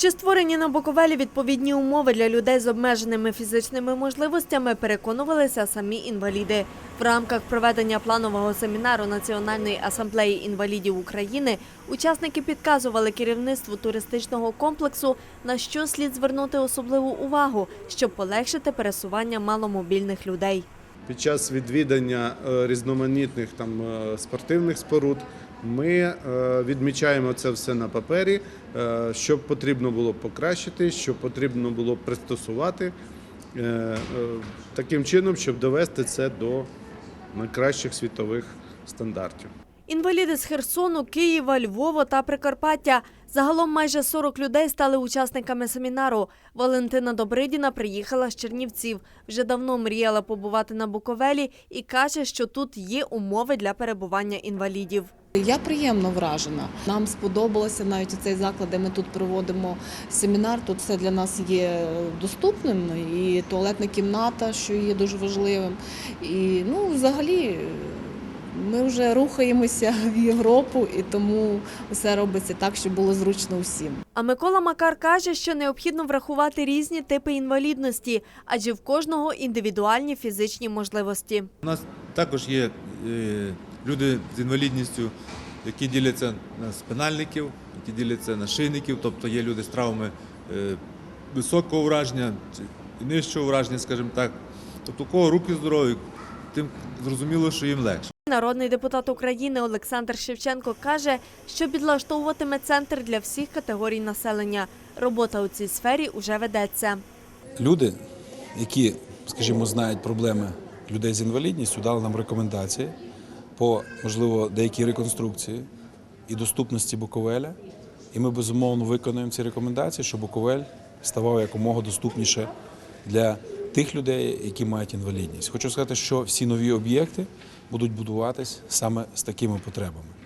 Чи створені на Буковелі відповідні умови для людей з обмеженими фізичними можливостями, переконувалися самі інваліди. В рамках проведення планового семінару Національної асамблеї інвалідів України учасники підказували керівництву туристичного комплексу, на що слід звернути особливу увагу, щоб полегшити пересування маломобільних людей. Під час відвідання е, різноманітних там е, спортивних споруд ми е, відмічаємо це все на папері, що потрібно було покращити, що потрібно було пристосувати таким чином, щоб довести це до найкращих світових стандартів. Інваліди з Херсону, Києва, Львова та Прикарпаття. Загалом майже 40 людей стали учасниками семінару. Валентина Добридіна приїхала з Чернівців. Вже давно мріяла побувати на Буковелі і каже, що тут є умови для перебування інвалідів. Я приємно вражена. Нам сподобалося навіть цей заклад, де ми тут проводимо семінар. Тут все для нас є доступним. І туалетна кімната, що є дуже важливим. І ну, взагалі, ми вже рухаємося в Європу, і тому все робиться так, щоб було зручно всім. А Микола Макар каже, що необхідно врахувати різні типи інвалідності, адже в кожного індивідуальні фізичні можливості. У нас також є е, люди з інвалідністю, які діляться на спинальників, які діляться на шийників, тобто є люди з травмами е, високого враження чи і нижчого враження, скажімо так. Тобто, у кого руки здорові, тим зрозуміло, що їм легше. Народний депутат України Олександр Шевченко каже, що підлаштовуватиме центр для всіх категорій населення. Робота у цій сфері уже ведеться. Люди, які, скажімо, знають проблеми людей з інвалідністю, дали нам рекомендації по, можливо, деякій реконструкції і доступності Буковеля. І ми безумовно виконуємо ці рекомендації, щоб Буковель ставав якомога доступніше для тих людей, які мають інвалідність. Хочу сказати, що всі нові об'єкти будуть будуватись саме з такими потребами.